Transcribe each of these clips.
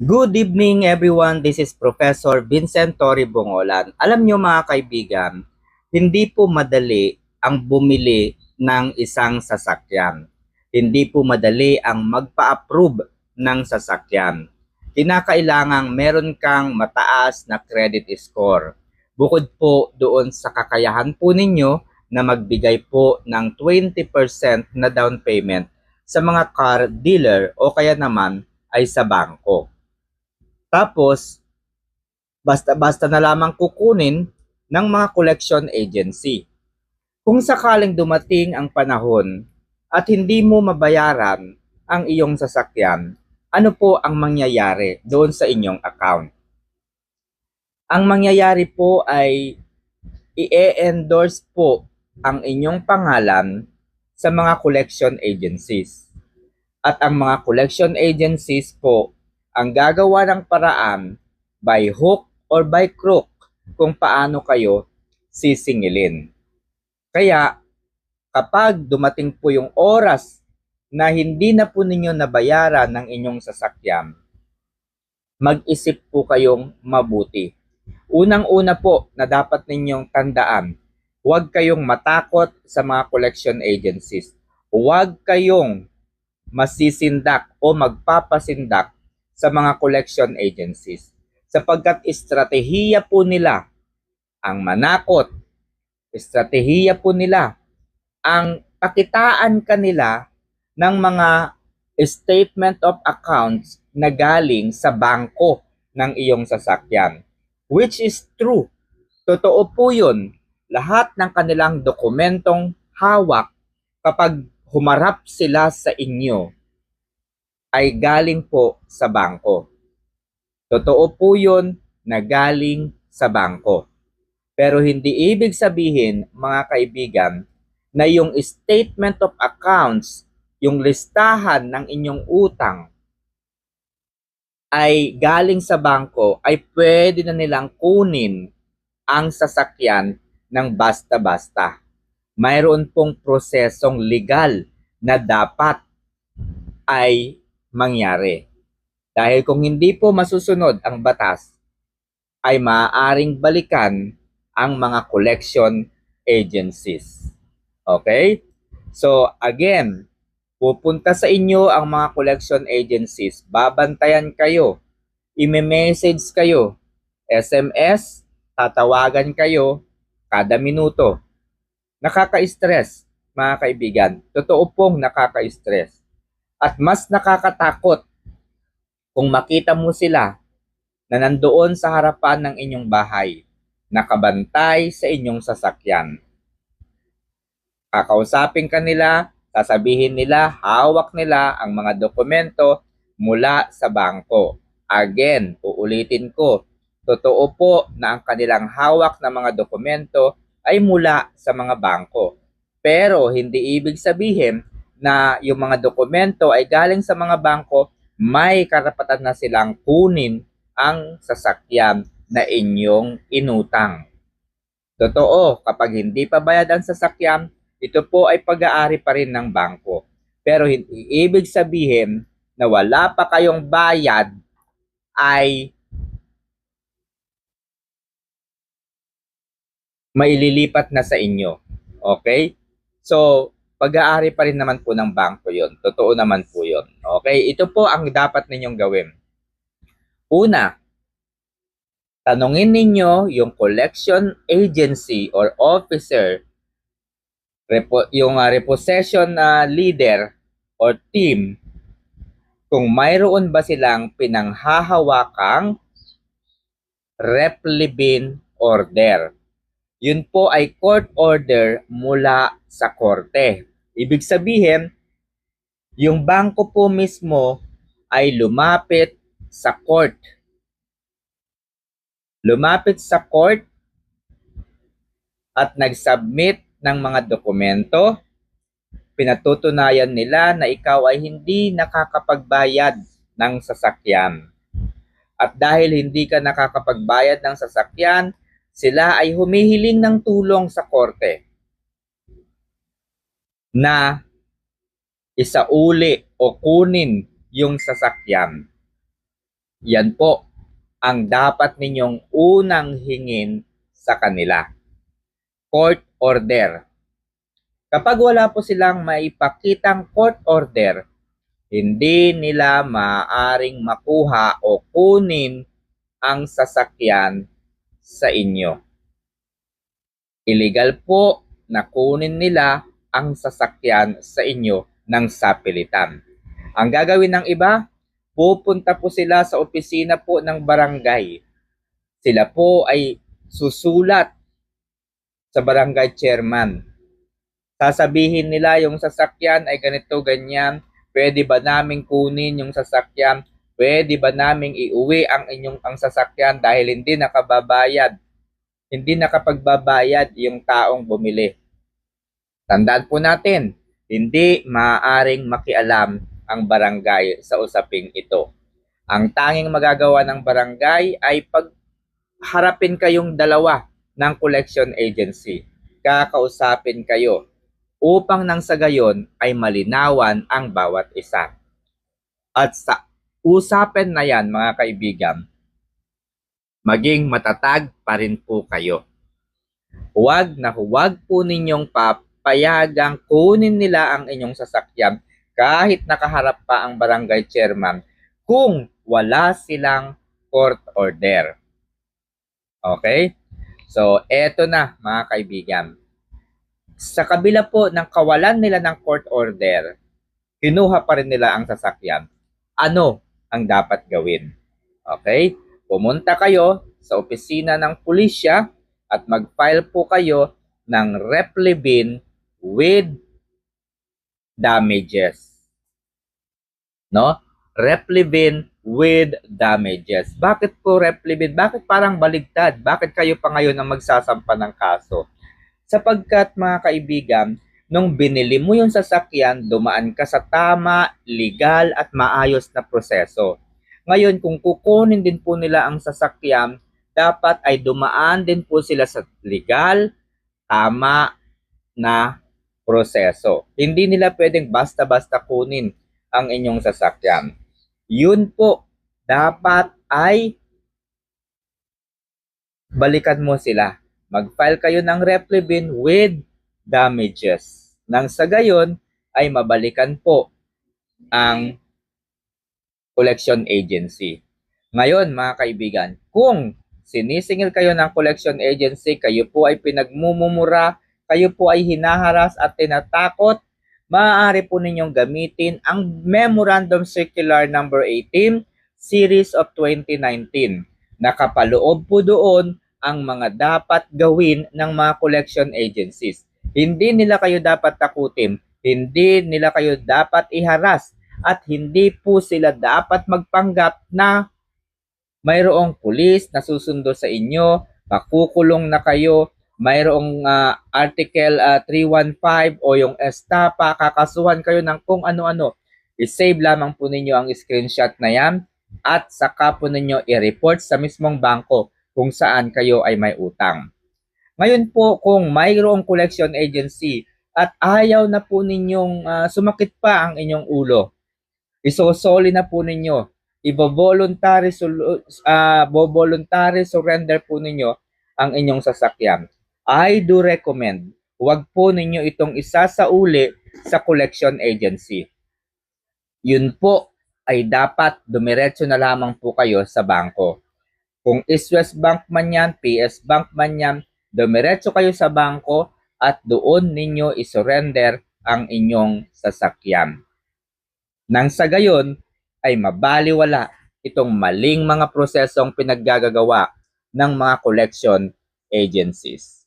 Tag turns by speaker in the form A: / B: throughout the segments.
A: Good evening everyone. This is Professor Vincent Tori Bongolan. Alam nyo mga kaibigan, hindi po madali ang bumili ng isang sasakyan. Hindi po madali ang magpa-approve ng sasakyan. Kinakailangang meron kang mataas na credit score. Bukod po doon sa kakayahan po ninyo na magbigay po ng 20% na down payment sa mga car dealer o kaya naman ay sa bangko. Tapos, basta-basta na lamang kukunin ng mga collection agency. Kung sakaling dumating ang panahon at hindi mo mabayaran ang iyong sasakyan, ano po ang mangyayari doon sa inyong account? Ang mangyayari po ay i-endorse po ang inyong pangalan sa mga collection agencies. At ang mga collection agencies po ang gagawa ng paraan by hook or by crook kung paano kayo sisingilin. Kaya kapag dumating po yung oras na hindi na po ninyo nabayaran ng inyong sasakyan, mag-isip po kayong mabuti. Unang-una po na dapat ninyong tandaan, huwag kayong matakot sa mga collection agencies. Huwag kayong masisindak o magpapasindak sa mga collection agencies sapagkat estratehiya po nila ang manakot, estratehiya po nila ang pakitaan kanila ng mga statement of accounts na galing sa bangko ng iyong sasakyan. Which is true. Totoo po yun. Lahat ng kanilang dokumentong hawak kapag humarap sila sa inyo ay galing po sa bangko. Totoo po yun na galing sa bangko. Pero hindi ibig sabihin, mga kaibigan, na yung statement of accounts, yung listahan ng inyong utang, ay galing sa bangko, ay pwede na nilang kunin ang sasakyan ng basta-basta. Mayroon pong prosesong legal na dapat ay mangyari. Dahil kung hindi po masusunod ang batas, ay maaaring balikan ang mga collection agencies. Okay? So again, pupunta sa inyo ang mga collection agencies, babantayan kayo, ime-message kayo, SMS, tatawagan kayo kada minuto. Nakaka-stress, mga kaibigan. Totoo pong nakaka-stress. At mas nakakatakot kung makita mo sila na nandoon sa harapan ng inyong bahay, nakabantay sa inyong sasakyan. Kakausapin ka nila, sasabihin nila, hawak nila ang mga dokumento mula sa bangko. Again, uulitin ko, totoo po na ang kanilang hawak na mga dokumento ay mula sa mga bangko. Pero hindi ibig sabihin na yung mga dokumento ay galing sa mga bangko, may karapatan na silang kunin ang sasakyan na inyong inutang. Totoo, kapag hindi pa bayad ang sasakyan, ito po ay pag-aari pa rin ng bangko. Pero ibig sabihin na wala pa kayong bayad ay maililipat na sa inyo. Okay? So, pag-aari pa rin naman po ng bangko yon. Totoo naman po yon. Okay, ito po ang dapat ninyong gawin. Una, tanungin ninyo yung collection agency or officer, repo, yung uh, repossession na uh, leader or team, kung mayroon ba silang pinanghahawakang replibin order. Yun po ay court order mula sa korte. Ibig sabihin, yung bangko po mismo ay lumapit sa court. Lumapit sa court at nag-submit ng mga dokumento. Pinatutunayan nila na ikaw ay hindi nakakapagbayad ng sasakyan. At dahil hindi ka nakakapagbayad ng sasakyan, sila ay humihiling ng tulong sa korte na isauli o kunin yung sasakyan. Yan po ang dapat ninyong unang hingin sa kanila. Court order. Kapag wala po silang maipakitang court order, hindi nila maaaring makuha o kunin ang sasakyan sa inyo. Illegal po na kunin nila ang sasakyan sa inyo ng sapilitan. Ang gagawin ng iba, pupunta po sila sa opisina po ng barangay. Sila po ay susulat sa barangay chairman. Sasabihin nila yung sasakyan ay ganito, ganyan. Pwede ba naming kunin yung sasakyan? Pwede ba naming iuwi ang inyong ang sasakyan dahil hindi nakababayad? Hindi nakapagbabayad yung taong bumili. Tandaan po natin, hindi maaaring makialam ang barangay sa usaping ito. Ang tanging magagawa ng barangay ay pagharapin kayong dalawa ng collection agency. Kakausapin kayo upang nang sa gayon ay malinawan ang bawat isa. At sa usapin na yan mga kaibigan, maging matatag pa rin po kayo. Huwag na huwag po ninyong papayagang kunin nila ang inyong sasakyan kahit nakaharap pa ang barangay chairman kung wala silang court order. Okay? So, eto na mga kaibigan. Sa kabila po ng kawalan nila ng court order, kinuha pa rin nila ang sasakyan. Ano ang dapat gawin? Okay? Pumunta kayo sa opisina ng pulisya at mag-file po kayo ng replibin with damages. No? Replibin with damages. Bakit po replibin? Bakit parang baligtad? Bakit kayo pa ngayon ang magsasampa ng kaso? Sapagkat mga kaibigan, nung binili mo yung sasakyan, dumaan ka sa tama, legal at maayos na proseso. Ngayon, kung kukunin din po nila ang sasakyan, dapat ay dumaan din po sila sa legal, tama na proseso. Hindi nila pwedeng basta-basta kunin ang inyong sasakyan. Yun po, dapat ay balikan mo sila. Mag-file kayo ng replibin with damages. Nang sa gayon ay mabalikan po ang collection agency. Ngayon mga kaibigan, kung sinisingil kayo ng collection agency, kayo po ay pinagmumumura, kayo po ay hinaharas at tinatakot, maaari po ninyong gamitin ang Memorandum Circular number 18 series of 2019. Nakapaloob po doon ang mga dapat gawin ng mga collection agencies. Hindi nila kayo dapat takutin, hindi nila kayo dapat iharas, at hindi po sila dapat magpanggap na mayroong pulis na susundo sa inyo, makukulong na kayo, mayroong ah, Article ah, 315 o yung estapa, kakasuhan kayo ng kung ano-ano. I-save lamang po ninyo ang screenshot na yan at saka po ninyo i-report sa mismong bangko kung saan kayo ay may utang. Ngayon po kung mayroong collection agency at ayaw na po ninyong ah, sumakit pa ang inyong ulo, isosoli na po ninyo, ibo-voluntary, ah, voluntary surrender po ninyo ang inyong sasakyan. I do recommend, huwag po ninyo itong isa sa uli sa collection agency. Yun po ay dapat dumiretso na lamang po kayo sa bangko. Kung East West Bank man yan, PS Bank man yan, dumiretso kayo sa bangko at doon ninyo isurrender ang inyong sasakyan. Nang sa gayon ay mabaliwala itong maling mga prosesong pinaggagawa ng mga collection agencies.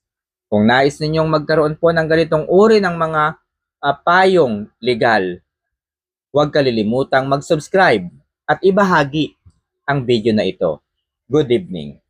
A: Kung nais ninyong magkaroon po ng ganitong uri ng mga ah, payong legal, huwag kalilimutang mag-subscribe at ibahagi ang video na ito. Good evening.